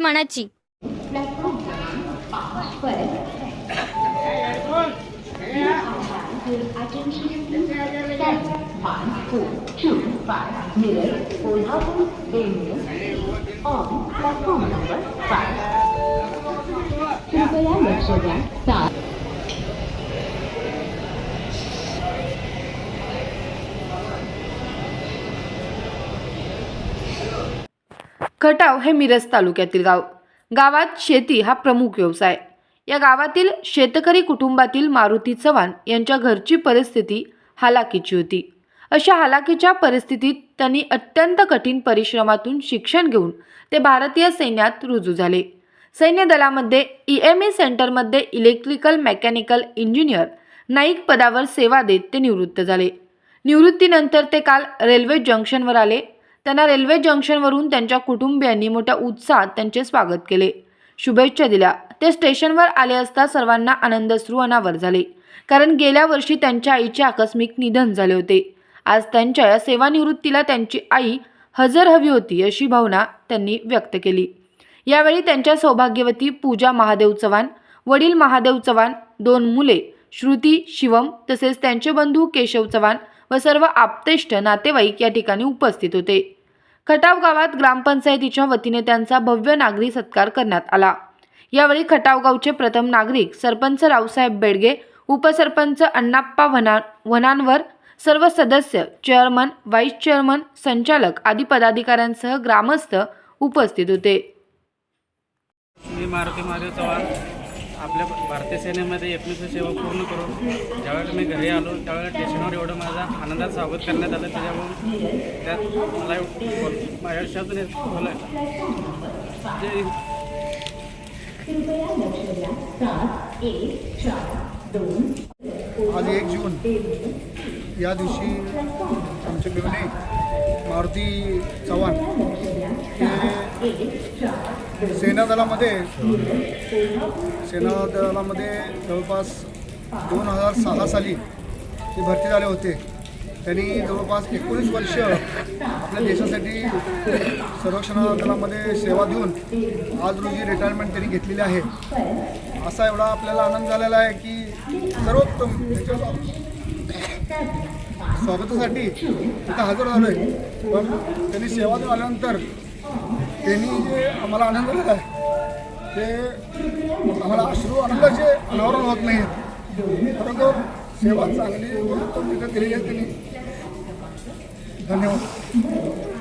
मनाची कृपया लक्ष द्या खटाव हे मिरज तालुक्यातील गाव. गावात शेती हा प्रमुख व्यवसाय. या गावातील शेतकरी कुटुंबातील मारुती चव्हाण यांच्या घरची परिस्थिती हालाकीची होती. अशा हालाकीच्या परिस्थितीत त्यांनी अत्यंत कठीण परिश्रमातून शिक्षण घेऊन ते भारतीय सैन्यात रुजू झाले. सैन्य दलामध्ये ई एम ई सेंटरमध्ये इलेक्ट्रिकल मेकॅनिकल इंजिनियर नाईक पदावर सेवा देत ते निवृत्त झाले. निवृत्तीनंतर ते काल रेल्वे जंक्शनवर आले त्यांना रेल्वे जंक्शनवरून त्यांच्या कुटुंबियांनी मोठ्या उत्साहात त्यांचे स्वागत केले. शुभेच्छा दिल्या. ते स्टेशनवर आले असता सर्वांना आनंदश्रू अनावर झाले. कारण गेल्या वर्षी त्यांच्या आईचे आकस्मिक निधन झाले होते. आज त्यांच्या या सेवानिवृत्तीला त्यांची आई हजर हवी होती अशी भावना त्यांनी व्यक्त केली. यावेळी त्यांच्या सौभाग्यवती पूजा महादेव चव्हाण वडील महादेव चव्हाण दोन मुले श्रुती शिवम तसेच त्यांचे बंधू केशव चव्हाण व सर्व आप्तेष्ट नातेवाईक या ठिकाणी उपस्थित होते. खटाव गावात ग्रामपंचायतीच्या वतीने त्यांचा भव्य नागरी सत्कार करण्यात आला. यावेळी खटाव गावचे प्रथम नागरिक सरपंच रावसाहेब बेडगे उपसरपंच अण्णाप्पा वना वनांवर सर्व सदस्य चेअरमन व्हाईस चेअरमन संचालक आदी पदाधिकाऱ्यांसह ग्रामस्थ उपस्थित होते. मी मारुती महादेव चव्हाण. आपल्या भारतीय सेनेमध्ये एकवीस सेवा पूर्ण करून ज्यावेळेला मी घरी आलो त्यावेळेला स्टेशनवर एवढं माझा आनंदात स्वागत करण्यात आलं. त्याच्यामुळे त्यात मला माझ्या आयुष्यातून बोलायचं. आज एक जून. या दिवशी आमचे मेवणे मारुती चव्हाण हे सेना दलामध्ये सेना दलामध्ये जवळपास दोन हजार सहा साली ते भरती झाले होते. त्यांनी जवळपास एकोणीस वर्ष आपल्या देशासाठी संरक्षण दलामध्ये सेवा देऊन आज रोजी रिटायरमेंट त्यांनी घेतलेली आहे. असा एवढा आपल्याला आनंद झालेला आहे की सर्वोत्तम त्याच्या स्वागतासाठी इथं हजर झालो आहे पण त्यांनी सेवा देऊन आल्यानंतर त्यांनी जे आम्हाला आनंद दिला आहे ते आम्हाला अश्रू आनंदाचे अनावरण होत नाही परंतु सेवा चांगली उत्तम तिथं केलेली आहे त्यांनी. धन्यवाद.